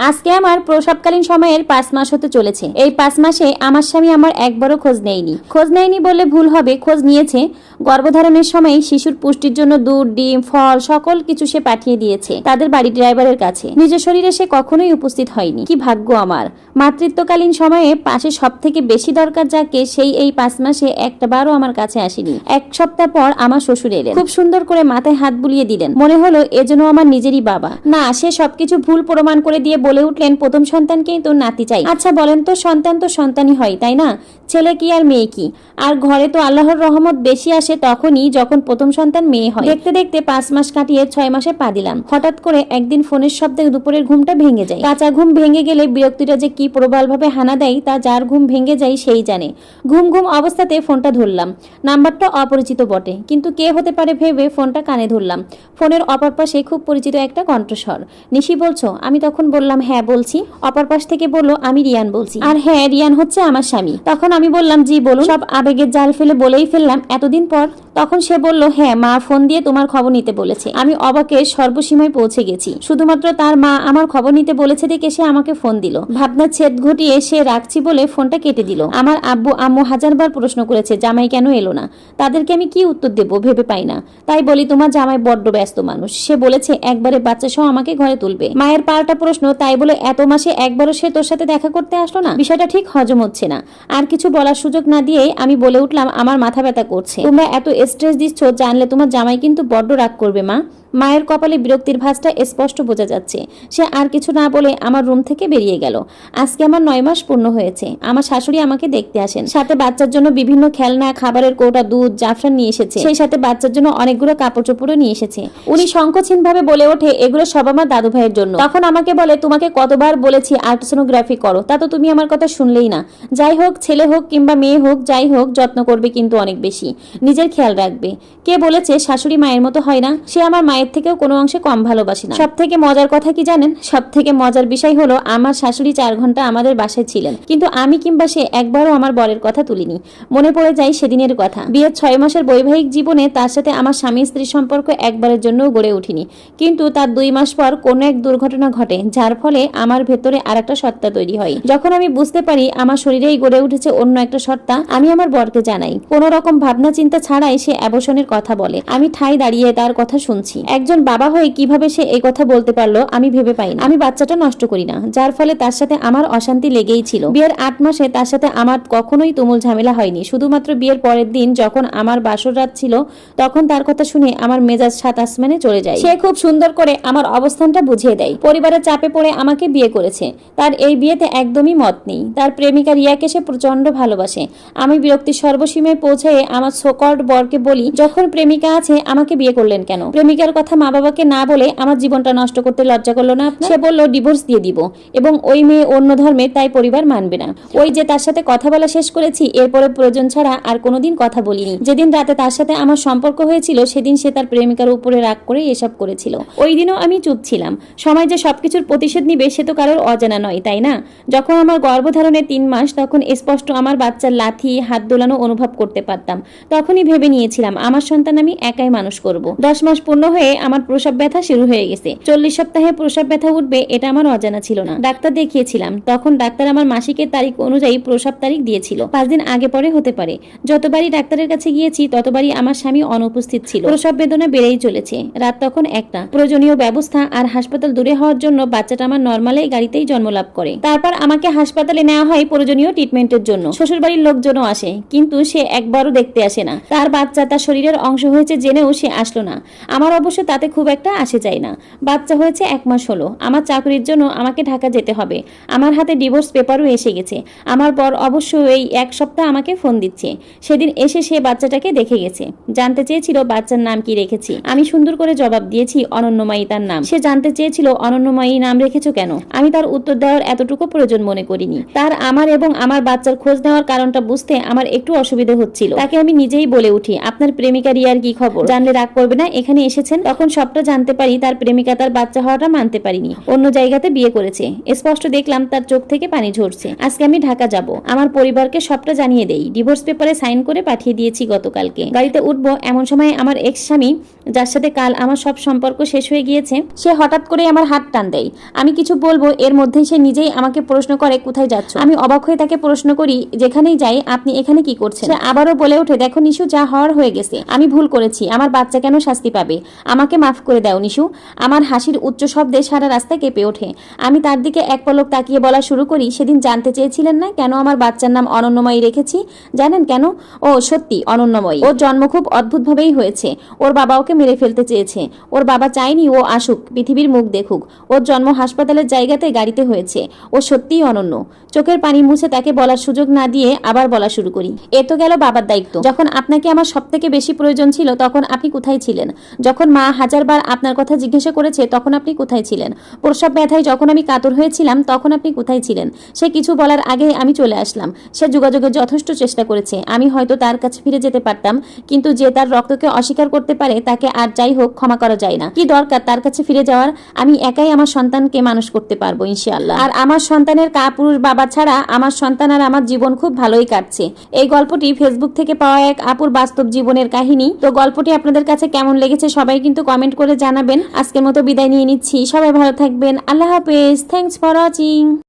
আজকে আমার প্রসবকালীন সময়ের পাঁচ মাস হতে চলেছে। এই পাঁচ মাসে আমার স্বামী আমার একবারও খোঁজ নেয়নি। খোঁজ নেয়নি বললে ভুল হবে, খোঁজ নিয়েছে। গর্ভধারণের সময় শিশুর পুষ্টির জন্য দুধ, ডিম, ফল, সকল কিছু সে পাঠিয়ে দিয়েছে তাদের বাড়ি ড্রাইভারের কাছে। নিজের শরীরে সে কখনোই উপস্থিত হয়নি। কি ভাগ্য আমার! মাতৃত্বকালীন সময়ে পাশে সব থেকে বেশি দরকার যাকে, সেই এই পাঁচ মাসে একটা বারও আমার কাছে আসেনি। এক সপ্তাহ পর আমার শ্বশুর এলেন। খুব সুন্দর করে মাথায় হাত বুলিয়ে দিলেন। মনে হলো এজন্য আমার নিজেরই বাবা। না, সে সবকিছু ভুল প্রমাণ করে দিয়ে বলে উঠলেন, প্রথম সন্তানকেই তো নাতি চাই। আচ্ছা বলেন তো, সন্তান তো সন্তানই হয়, তাই না? ছেলে কি আর মেয়ে কি? আর ঘরে তো আল্লাহর রহমত বেশি আসে তখনই যখন প্রথম সন্তান মেয়ে হয়। দেখতে দেখতে পাঁচ মাস কাটিয়ে ছয় মাসে পা দিলাম। হঠাৎ করে একদিন ফোনের শব্দে দুপুরের ঘুমটা ভেঙে যায়। কাঁচা ঘুম ভেঙে গেলে বিরক্তিটা যে কি প্রবলভাবে হানা দেয় তা যার ঘুম ভেঙে যায় সেই জানে। ঘুম ঘুম অবস্থাতে ফোনটা ধরলাম। নাম্বারটা অপরিচিত বটে, কিন্তু কে হতে পারে ভেবে ফোনটা কানে ধরলাম। ফোনের অপর পাশে খুব পরিচিত একটা কণ্ঠস্বর। নিশি বলছো, আমি তখন বললাম হ্যাঁ বলছি। অপর পাশ থেকে বলল, আমি রিয়ান বলছি। আর হ্যাঁ রিয়ান হচ্ছে আমার স্বামী। তখন আমি বললাম জি বলুন। সব আবেগের জাল ফেলে বলেই ফেললাম। এতদিন পর তখন সে বলল হ্যাঁ মা, ফোন দিয়ে তোমার খবর নিতে বলেছে। আমি অবাকের সর্বসীমায় পৌঁছে গেছি। শুধুমাত্র তার মা আমার খবর নিতে বলেছে দেখে সে আমাকে ফোন দিল। ভাবনা ছেদ ঘটিয়ে সে রাখছি বলে ফোনটা কেটে দিল। আমার আব্বু, আম্মু হাজারবার প্রশ্ন করেছে, জামাই কেন এলো না? তাদেরকে আমি কি উত্তর দেব? ভেবে পাই না। তাই বলি, তোমার জামাই বড্ড ব্যস্ত মানুষ। সে বলেছে, একবারে বাচ্চা সহ আমাকে ঘরে তুলবে। মায়ের পাল্টা প্রশ্ন, তাই বলে এত মাসে একবারও সে তোর সাথে দেখা করতে আসলো না? বিষয়টা ঠিক হজম হচ্ছে না। আর কিছু বলার সুযোগ না দিয়েই আমি বলে উঠলাম, আমার মাথা ব্যথা করছে। তোমরা এত স্ট্রেস দিচ্ছ জানলে তোমার জামাই কিন্তু বড্ড রাগ করবে মা। মায়ের কপালে বিরক্তির ভাঁজটা স্পষ্ট বোঝা যাচ্ছে। সে আর কিছু না বলে আমার রুম থেকে বেরিয়ে গেল। আজকে আমার নয় মাস পূর্ণ হয়েছে। আমার শাশুড়ি আমাকে দেখতে আসেন। সাথে বাচ্চার জন্য বিভিন্ন খেলনা, খাবারের কৌটা, দুধ, জাফরান নিয়ে এসেছে। সেই সাথে বাচ্চার জন্য অনেকগুলো কাপড় চোপড়ও নিয়ে এসেছে। উনি সংকোচহীন ভাবে বলে ওঠে, এগুলো সব আমার দাদু ভাইয়ের জন্য। তখন আমাকে বলে, তোমাকে কতবার বলেছি আল্ট্রাসোনোগ্রাফি করো। তা তো তুমি আমার কথা শুনলেই না। যাই হোক, ছেলে হোক কিংবা মেয়ে হোক, যাই হোক, যত্ন করবে কিন্তু অনেক বেশি। নিজের খেয়াল রাখবে। কে বলেছে, শাশুড়ি মায়ের মতো হয় না। সে আমার মায়ের থেকেও কোনো অংশে কম ভালোবাসে না। সব থেকে মজার কথা কি জানেন? সব থেকে মজার বিষয় হলো, আমার শাশুড়ি চার ঘণ্টা আমাদের বাসায় ছিলেন। কিন্তু আমি কিংবা সে একবারও আমার বরের কথা তুলিনি। মনে পড়ে যায় সেদিনের কথা। বিয়ের ছয় মাসের বৈবাহিক জীবনে তার সাথে আমার স্বামী স্ত্রীর সম্পর্ক একবারের জন্যও গড়ে উঠিনি কিন্তু তার দুই মাস পর কোনো এক দুর্ঘটনা ঘটে, যার ফলে আমার ভেতরে আর একটা সত্তা তৈরি হয়। যখন আমি বুঝতে পারি আমার শরীরেই গড়ে উঠেছে অন্য একটা সত্তা, আমি আমার বরকে জানাই। কোনো রকম ভাবনা চিন্তা ছাড়াই সে অ্যাবসনের কথা বলে। আমি ঠাই দাঁড়িয়ে তার কথা শুনছি। একজন বাবা হয়ে কীভাবে সে এই কথা বলতে পারল, আমি ভেবে পাই আমি বাচ্চাটা নষ্ট করি না, যার ফলে তার সাথে আমার অশান্তি লেগেই ছিল। বিয়ের আট মাসে তার সাথে আমার কখনোই তুমুল ঝামেলা হয়নি। শুধুমাত্র বিয়ের পরের দিন যখন আমার বাসর রাত ছিল, তখন তার কথা শুনে আমার মেজাজ সাত আসমানে চলে যায়। সে খুব সুন্দর করে আমার অবস্থানটা বুঝিয়ে দেয়। পরিবারের চাপে পড়ে আমাকে বিয়ে করেছে। তার এই বিয়েতে একদমই মত নেই। তার প্রেমিকা রিয়াকে সে প্রচণ্ড ভালোবাসে। আমি বিরক্তি সর্বসীমায় পৌঁছে আমার সোকল্ড বরকে বলি, যখন প্রেমিকা আছে, আমাকে বিয়ে করলেন কেন? প্রেমিকার কথা মা বাবাকে না বলে আমার জীবনটা নষ্ট করতে লজ্জা করল না সে বলল, ডিভোর্স দিয়ে দিব। এবং ওই মেয়ে অন্য ধর্মের তাই পরিবার মানবে না। ওই যে তার সাথে কথা বলা শেষ করেছি, এরপরে প্রয়োজন ছাড়া আর কোনোদিন কথা বলিনি। যেদিন রাতে তার সাথে আমার সম্পর্ক হয়েছিল, সেদিন সে তার প্রেমিকার উপরে রাগ করে এসব করেছিল। ওই দিনও আমি চুপ ছিলাম। সময় যে সবকিছুর প্রতিশোধ নিবে, সে তো কারোর অজানা নয়, তাই না? যখন আমার গর্ভধারণের তিন মাস, তখন স্পষ্ট আমার বাচ্চার লাথি, হাত দোলানো অনুভব করতে পারতাম। তখনই ভেবে নিয়েছিলাম, আমার সন্তান আমি একাই মানুষ করব। দশ মাস পূর্ণ হয়ে আমার প্রসব ব্যথা শুরু হয়ে গেছে। চল্লিশ সপ্তাহে প্রসব ব্যথা উঠবে এটা আমার অজানা ছিল না। ডাক্তার দেখিয়েছিলাম, তখন ডাক্তার আমার মাসিকের তারিখ অনুযায়ী প্রসব তারিখ দিয়েছিল। পাঁচ দিন আগে পরে হতে পারে। যতবারই ডাক্তারের কাছে গিয়েছি, ততবারই আমার স্বামী অনুপস্থিত ছিল। প্রসব বেদনা বেড়েই চলেছে। রাত তখন একটা। প্রয়োজনীয় ব্যবস্থা আর হাসপাতাল দূরে হওয়ার জন্য বাচ্চাটা আমার নর্মালে গাড়িতেই জন্মলাভ করে। তারপর আমাকে হাসপাতালে নেওয়া হয় প্রয়োজনীয় ট্রিটমেন্টের জন্য। শ্বশুরবাড়ির লোকজনও আসে, কিন্তু সে একবারও দেখতে আসে না। তার বাচ্চা তার শরীরের অংশ হয়েছে জেনেও সে আসলো না। আমার অবশ্য তাতে খুব একটা আসে যায় না। বাচ্চা হয়েছে এক মাস হলো। আমার চাকরির জন্য আমাকে ঢাকা যেতে হবে। আমার হাতে ডিভোর্স পেপারও এসে গেছে। আমার পর অবশ্য এই এক সপ্তাহ আমাকে ফোন দিচ্ছে। সেদিন এসে সে বাচ্চাটাকে দেখে গেছে। জানতে চেয়েছিল বাচ্চার নাম কি রেখেছি। আমি সুন্দর করে জবাব দিয়েছি, অনন্যময়ী তার নাম। সে জানতে চেয়েছিল, অনন্যময়ী নাম রেখেছো কেন? আমি তার উত্তর দেওয়ার এতটুকু প্রয়োজন মনে করিনি। তার আমার এবং আমার বাচ্চার খোঁজ নেওয়ার কারণটা বুঝতে আমার একটু অসুবিধা হচ্ছিল। তাকে আমি নিজেই বলে উঠি, আপনার প্রেমিকা রিয়ার কি খবর? জানলে রাগ করবে না, এখানে এসেছেন? তখন সবটা জানতে পারি, তার প্রেমিকা তার বাচ্চা হওয়াটা মানতে পারিনি। অন্য জায়গাতে বিয়ে করেছে। স্পষ্ট দেখলাম তার চোখ থেকে পানি ঝরছে। আজকে আমি ঢাকা যাব। আমার পরিবারকে সবটা জানিয়ে দেই। ডিভোর্স পেপারে সাইন করে পাঠিয়ে দিয়েছি গতকালকে। গাড়িতে উঠবো এমন সময় আমার এক্স স্বামী যার সাথে কাল আমার সব সম্পর্ক শেষ হয়ে গিয়েছে, সে হঠাৎ করে আমার হাত টান দেয়। আমি কিছু বলব, এর মধ্যেই সে নিজেই আমাকে প্রশ্ন করে, কোথায় যাচ্ছ? আমি অবাক হয়ে তাকে প্রশ্ন করি, যেখানেই যাই, আপনি এখানে কি করছেন? সে আবারও বলে ওঠে, দেখো নিশু, যা হওয়ার হয়ে গেছে। আমি ভুল করেছি, আমার বাচ্চা কেন শাস্তি পাবে? আমাকে মাফ করে দাও নিশু। আমার হাসির উচ্চ শব্দে সারা রাস্তা কেঁপে ওঠে। আমি তার দিকে এক পলক তাকিয়ে বলা শুরু করি, সেদিন জানতে চেয়েছিলেন না কেন আমার বাচ্চার নাম অনন্যময়ী রেখেছি? জানেন কেন? ও, সত্যি, অনন্যময়ী। ওর জন্ম খুব অদ্ভুতভাবেই হয়েছে। ওর বাবা ওকে মেরে ফেলতে চেয়েছে। ওর বাবা চায়নি ও আসুক, পৃথিবীর মুখ দেখুক। ওর জন্ম হাসপাতালের জায়গাতে গাড়িতে হয়েছে। ও সত্যিই অনন্য। চোখের পানি মুছে তাকে বলার সুযোগ না দিয়ে আবার বলা শুরু করি। এ তো গেল বাবার দায়িত্ব। যখন আপনাকে আমার সব থেকে বেশি প্রয়োজন ছিল, তখন আপনি কোথায় ছিলেন? যখন মা হাজারবার আপনার কথা জিজ্ঞাসা করেছে, তখন আপনি কোথায় ছিলেন? প্রসব ব্যথায় যখন আমি কাতর হয়েছিলাম, তখন আপনি কোথায় ছিলেন? সে কিছু বলার আগে আমি চলে আসলাম। সে যোগাযোগের যথেষ্ট চেষ্টা করেছে। আমি হয়তো তার কাছে ফিরে যেতে পারতাম, কিন্তু যে তার রক্তকে অস্বীকার করতে পারে, তাকে আর যাই হোক, ক্ষমা করা যায় না। কি দরকার তার কাছে ফিরে যাওয়ার? আমি একাই আমার সন্তানকে মানুষ করতে পারব, ইনশাআল্লাহ। আর আমার সন্তানের কাপুরুষ বাবা ছাড়া আমার সন্তান আর আমার জীবন খুব ভালোই কাটছে। এই গল্পটি ফেসবুক থেকে পাওয়া এক আপুর বাস্তব জীবনের কাহিনী। তো গল্পটি আপনাদের কাছে কেমন লেগেছে সবাই কিন্তু কমেন্ট করে জানাবেন। আজকের মতো বিদায় নিয়ে নিচ্ছি। সবাই ভালো থাকবেন। আল্লাহ হাফেজ। Thanks for watching